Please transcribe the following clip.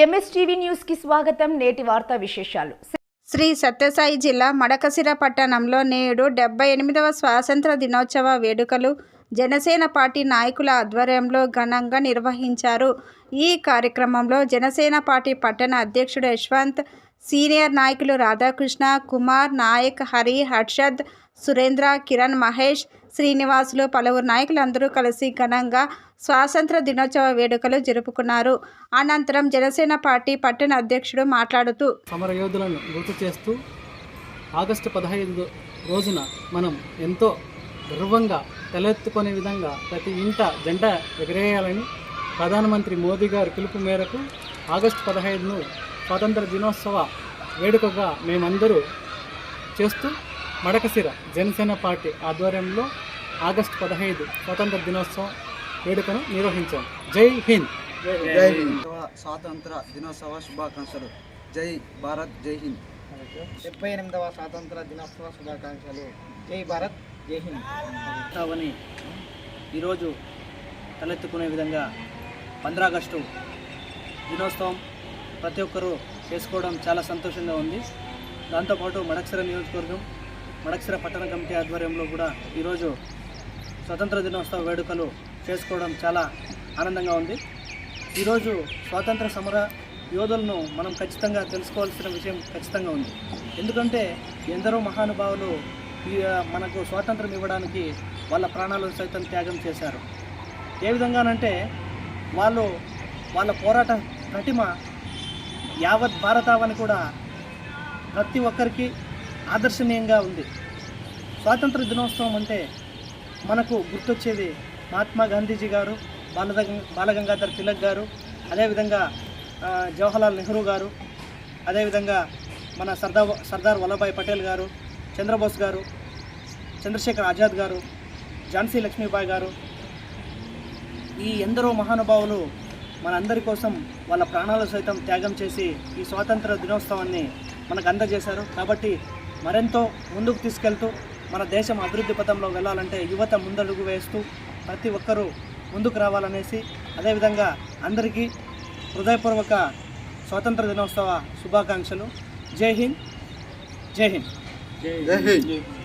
MSTV న్యూస్కి స్వాగతం. నేటి వార్తా విశేషాలు. శ్రీ సత్యసాయి జిల్లా మడకసిర పట్టణంలో నేడు డెబ్బై ఎనిమిదవ స్వాతంత్ర దినోత్సవ వేడుకలు జనసేన పార్టీ నాయకుల ఆధ్వర్యంలో ఘనంగా నిర్వహించారు. ఈ కార్యక్రమంలో జనసేన పార్టీ పట్టణ అధ్యక్షుడు యశ్వంత్ సీనియర్ నాయకులు రాధాకృష్ణ కుమార్ నాయక్ హరి హర్షద్ సురేంద్ర కిరణ్ మహేష్ శ్రీనివాసులు పలువురు నాయకులందరూ కలిసి ఘనంగా స్వాతంత్ర దినోత్సవ వేడుకలు జరుపుకున్నారు. అనంతరం జనసేన పార్టీ పట్టణ అధ్యక్షుడు మాట్లాడుతూ సమరయోధులను గుర్తు చేస్తూ ఆగస్టు పదహైదు రోజున మనం ఎంతో గర్వంగా తలెత్తుకునే విధంగా ప్రతి ఇంట జెండా ఎగరేయాలని ప్రధానమంత్రి మోదీ గారి పిలుపు మేరకు ఆగస్టు పదహైదును స్వాతంత్ర దినోత్సవ వేడుకగా మేమందరూ చేస్తూ మడకసిర జనసేన పార్టీ ఆధ్వర్యంలో ఆగస్టు పదహైదు స్వాతంత్ర దినోత్సవ వేడుకను నిర్వహించాం. జై హింద్. పదవ స్వాతంత్ర దినోత్సవ శుభాకాంక్షలు. జై భారత్ జై హింద్. డెబ్బై ఎనిమిదవ స్వాతంత్ర దినోత్సవ శుభాకాంక్షలు. జై భారత్ జై హింద్. ఉత్సవాన్ని ఈరోజు తలెత్తుకునే విధంగా పంద్రా ఆగస్టు దినోత్సవం ప్రతి ఒక్కరూ చేసుకోవడం చాలా సంతోషంగా ఉంది. దాంతోపాటు మడక్సిర నియోజకవర్గం మడక్సిర పట్టణ కమిటీ ఆధ్వర్యంలో కూడా ఈరోజు స్వతంత్ర దినోత్సవ వేడుకలు చేసుకోవడం చాలా ఆనందంగా ఉంది. ఈరోజు స్వాతంత్ర సమర యోధులను మనం ఖచ్చితంగా తెలుసుకోవాల్సిన విషయం ఖచ్చితంగా ఉంది. ఎందుకంటే ఎందరో మహానుభావులు ఈ మనకు స్వాతంత్రం ఇవ్వడానికి వాళ్ళ ప్రాణాలను సైతం త్యాగం చేశారు. ఏ విధంగానంటే వాళ్ళు వాళ్ళ పోరాట ప్రతిమ యావత్ భారతావని కూడా ప్రతి ఒక్కరికి ఆదర్శనీయంగా ఉంది. స్వాతంత్ర దినోత్సవం అంటే మనకు గుర్తొచ్చేది మహాత్మా గాంధీజీ గారు బాలగంగ బాలగంగాధర్ తిలక్ గారు అదేవిధంగా జవహర్లాల్ నెహ్రూ గారు అదేవిధంగా మన సర్దార్ సర్దార్ వల్లభాయ్ పటేల్ గారు చంద్రబోస్ గారు చంద్రశేఖర్ ఆజాద్ గారు ఝాన్సీ లక్ష్మీబాయి గారు. ఈ ఎందరో మహానుభావులు మనందరి కోసం వాళ్ళ ప్రాణాలు సైతం త్యాగం చేసి ఈ స్వాతంత్ర దినోత్సవాన్ని మనకు అందజేశారు. కాబట్టి మరెంతో ముందుకు తీసుకెళ్తూ మన దేశం అభివృద్ధి పథంలో వెళ్ళాలంటే యువత ముందడుగు వేస్తూ ప్రతి ఒక్కరూ ముందుకు రావాలనేసి అదేవిధంగా అందరికీ హృదయపూర్వక స్వాతంత్ర దినోత్సవ శుభాకాంక్షలు. జై హింద్. జై హింద్. జై హింద్.